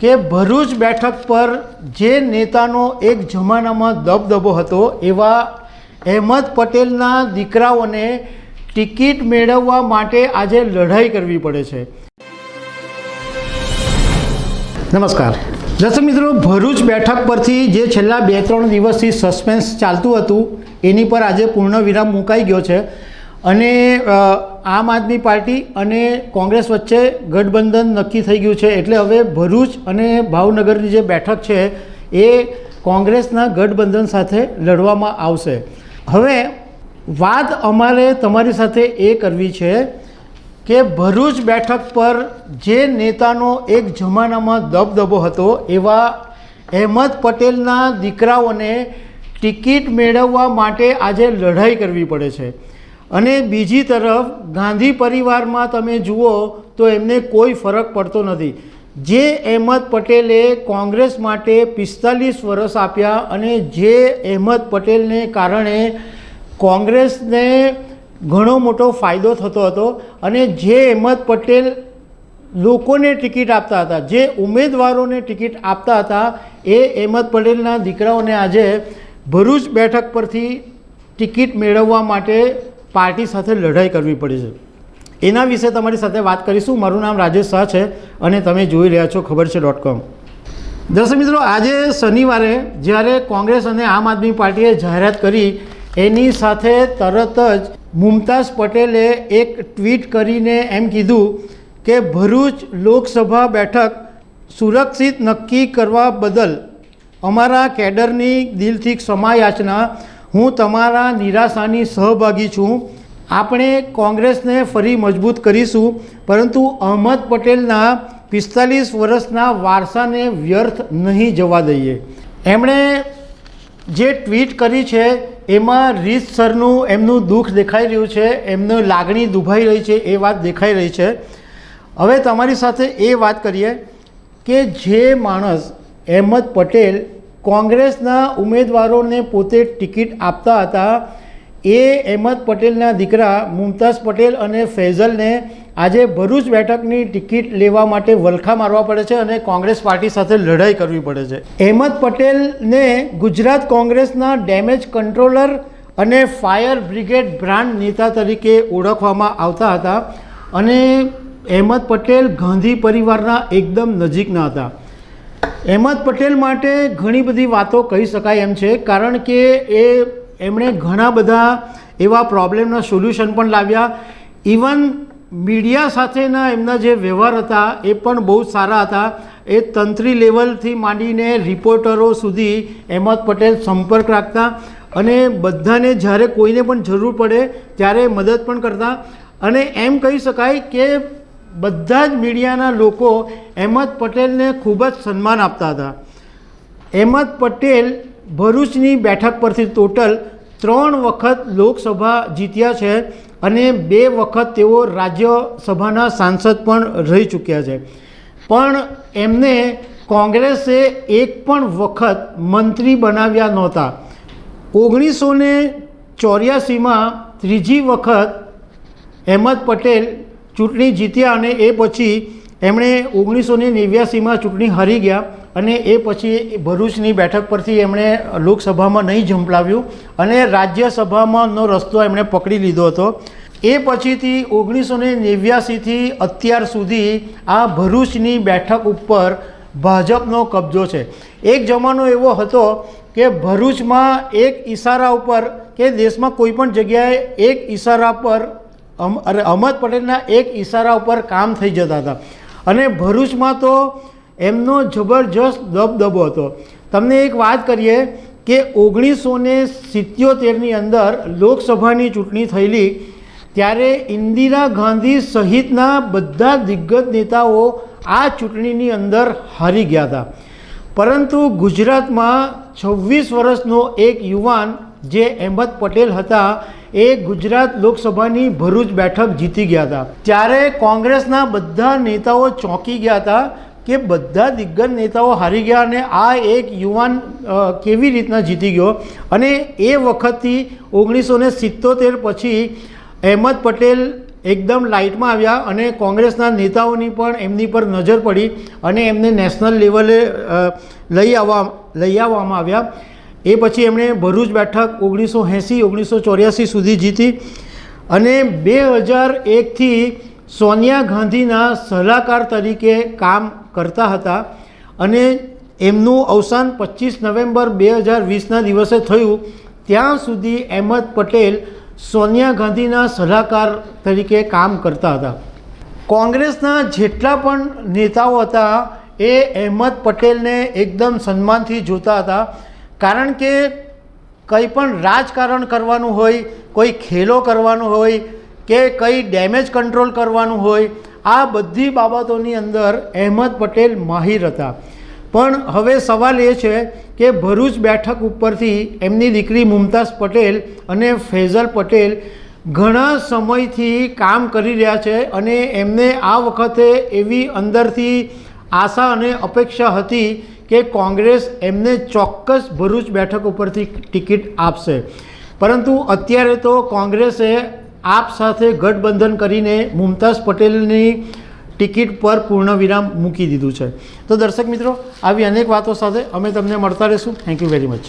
કે ભરૂચ બેઠક પર જે નેતાનો એક જમાનામાં દબદબો હતો એવા અહેમદ પટેલના દીકરાઓને ટિકિટ મેળવવા માટે આજે લડાઈ કરવી પડે છે. નમસ્કાર. દર્શક મિત્રો ભરૂચ બેઠક પરથી જે છેલ્લા બે ત્રણ દિવસથી સસ્પેન્સ ચાલતું હતું એની પર આજે પૂર્ણ વિરામ મુકાઈ ગયો છે. અને આમ આદમી પાર્ટી અને કોંગ્રેસ વચ્ચે ગઠબંધન નક્કી થઈ ગયું છે. એટલે હવે ભરૂચ અને ભાવનગરની જે બેઠક છે, એ કોંગ્રેસના ગઠબંધન સાથે લડવામાં આવશે. હવે, વાત અમારે તમારી સાથે એ કરવી છે કે ભરૂચ બેઠક પર જે નેતાનો એક જમાનામાં દબદબો હતો, એવા અહેમદ પટેલના દીકરાઓને ટિકિટ મેળવવા માટે આજે લડાઈ કરવી પડે છે. અને બીજી તરફ, ગાંધી પરિવારમાં તમે જુઓ તો એમને કોઈ ફરક પડતો નથી. જે અહેમદ પટેલે કોંગ્રેસ માટે પિસ્તાલીસ વર્ષ આપ્યા અને જે અહેમદ પટેલને કારણે કોંગ્રેસને ઘણો મોટો ફાયદો થતો હતો અને જે અહેમદ પટેલ લોકોને ટિકિટ આપતા હતા, જે ઉમેદવારોને ટિકિટ આપતા હતા, એ અહેમદ પટેલના દીકરાઓને આજે ભરૂચ બેઠક પરથી ટિકિટ મેળવવા માટે પાર્ટી સાથે લડાઈ કરવી પડી છે. એના વિશે તમારી સાથે વાત કરીશું. મારું નામ રાજેશ શાહ છે અને તમે જોઈ રહ્યા છો ખબર છે ડોટ કોમ. દર્શક મિત્રો, આજે શનિવારે જ્યારે કોંગ્રેસ અને આમ આદમી પાર્ટીએ જાહેરાત કરી, એની સાથે તરત જ મુમતાઝ પટેલે એક ટ્વીટ કરીને એમ કીધું કે ભરૂચ લોકસભા બેઠક સુરક્ષિત નક્કી કરવા બદલ અમારા કેડરની દિલથી ક્ષમા યાચના હું તમારા નિરાશાની સહભાગી છું. આપણે કોંગ્રેસને ફરી મજબૂત કરીશું, પરંતુ અહમદ પટેલના પિસ્તાલીસ વર્ષના વારસાને વ્યર્થ નહીં જવા દઈએ. એમણે જે ટ્વીટ કરી છે, એમાં રીતસરનું એમનું દુઃખ દેખાઈ રહ્યું છે, એમનું લાગણી દુભાઈ રહી છે, એ વાત દેખાઈ રહી છે. હવે તમારી સાથે એ વાત કરીએ કે જે માણસ અહેમદ પટેલ કોંગ્રેસના ઉમેદવારોને પોતે ટિકિટ આપતા હતા. એ અહેમદ પટેલના દીકરા મુમતાઝ પટેલ અને ફૈઝલને આજે ભરૂચ બેઠકની ટિકિટ લેવા માટે વલખા મારવા પડે છે અને કોંગ્રેસ પાર્ટી સાથે લડાઈ કરવી પડે છે. અહેમદ પટેલને ગુજરાત કોંગ્રેસના ડેમેજ કંટ્રોલર અને ફાયર બ્રિગેડ બ્રાન્ડ નેતા તરીકે ઓળખવામાં આવતા હતા અને અહેમદ પટેલ ગાંધી પરિવારના એકદમ નજીકના હતા. અહેમદ પટેલ માટે ઘણી બધી વાતો કહી શકાય એમ છે, કારણ કે એ એમણે ઘણા બધા એવા પ્રોબ્લેમના સોલ્યુશન પણ લાવ્યા. ઇવન મીડિયા સાથેના એમના જે વ્યવહાર હતા, એ પણ બહુ સારા હતા. એ તંત્રી લેવલથી માંડીને રિપોર્ટરો સુધી અહેમદ પટેલ સંપર્ક રાખતા અને બધાને જ્યારે કોઈને પણ જરૂર પડે ત્યારે મદદ પણ કરતા. અને એમ કહી શકાય કે બધા જ મીડિયાના લોકો અહેમદ પટેલને ખૂબ જ સન્માન આપતા હતા. અહેમદ પટેલ ભરૂચની બેઠક પરથી ટોટલ ત્રણ વખત લોકસભા જીત્યા છે અને બે વખત તેઓ રાજ્યસભાના સાંસદ પણ રહી ચૂક્યા છે. પણ એમને કોંગ્રેસે એક પણ વખત મંત્રી બનાવ્યા નહોતા. ઓગણીસો ને ચોર્યાસીમાં ત્રીજી વખત અહેમદ પટેલ ચૂંટણી જીત્યા અને એ પછી એમણે ઓગણીસો ને નેવ્યાસીમાં ચૂંટણી હારી ગયા અને એ પછી ભરૂચની બેઠક પરથી એમણે લોકસભામાં નહીં ઝંપલાવ્યું અને રાજ્યસભામાંનો રસ્તો એમણે પકડી લીધો હતો. એ પછીથી ઓગણીસો ને નેવ્યાસીથી અત્યાર સુધી આ ભરૂચની બેઠક ઉપર ભાજપનો કબજો છે. એક જમાનો એવો હતો કે ભરૂચમાં એક ઈશારા ઉપર કે દેશમાં કોઈ પણ જગ્યાએ એક ઈશારા પર અરે અહમદ પટેલના એક ઈશારા ઉપર કામ થઈ જતા હતા. અને ભરૂચમાં તો એમનો જબરજસ્ત દબદબો હતો. તમને એક વાત કરીએ કે ઓગણીસો ને સિત્યોતેરની અંદર લોકસભાની ચૂંટણી થયેલી, ત્યારે ઇન્દિરા ગાંધી સહિતના બધા દિગ્ગજ નેતાઓ આ ચૂંટણીની અંદર હારી ગયા હતા. પરંતુ ગુજરાતમાં છવ્વીસ વર્ષનો એક યુવાન જે અહેમદ પટેલ હતા એ ગુજરાત લોકસભાની ભરૂચ બેઠક જીતી ગયા હતા. ત્યારે કોંગ્રેસના બધા નેતાઓ ચોંકી ગયા હતા કે બધા દિગ્ગજ નેતાઓ હારી ગયા અને આ એક યુવાન કેવી રીતના જીતી ગયો? અને એ વખતથી ઓગણીસો ને સિત્તોતેર પછી અહેમદ પટેલ એકદમ લાઇટમાં આવ્યા અને કોંગ્રેસના નેતાઓની પણ એમની પર નજર પડી અને એમને નેશનલ લેવલે લઈ આવવા, લઈ આવવામાં આવ્યા. એ પછી એમણે ભરૂચ બેઠક ઓગણીસો એંસી ઓગણીસો ચોર્યાસી સુધી જીતી અને બે હજાર એકથી સોનિયા ગાંધીના સલાહકાર તરીકે કામ કરતા હતા અને એમનું અવસાન પચીસ નવેમ્બર બે હજાર વીસના દિવસે થયું. ત્યાં સુધી અહેમદ પટેલ સોનિયા ગાંધીના સલાહકાર તરીકે કામ કરતા હતા. કોંગ્રેસના જેટલા પણ નેતાઓ હતા એ અહેમદ પટેલને એકદમ સન્માનથી જોતા હતા. કારણ કે કંઈ પણ રાજકારણ કરવાનું હોય, કોઈ ખેલો કરવાનો હોય કે કંઈ ડેમેજ કંટ્રોલ કરવાનું હોય, આ બધી બાબતોની અંદર અહેમદ પટેલ માહિર હતા. પણ હવે સવાલ એ છે કે ભરૂચ બેઠક ઉપરથી એમની દીકરી મુમતાઝ પટેલ અને ફૈઝલ પટેલ ઘણા સમયથી કામ કરી રહ્યા છે અને એમને આ વખતે એવી અંદરથી આશા અને અપેક્ષા હતી કે કોંગ્રેસ એમને ચોક્કસ ભરૂચ બેઠક ઉપરથી ટિકિટ આપશે. પરંતુ અત્યારે તો કોંગ્રેસે આપ સાથે ગઠબંધન કરીને મુમતાઝ પટેલની ટિકિટ પર પૂર્ણ વિરામ મૂકી દીધું છે. તો દર્શક મિત્રો, આવી અનેક વાતો સાથે અમે તમને મળતા રહીશું. Thank you very much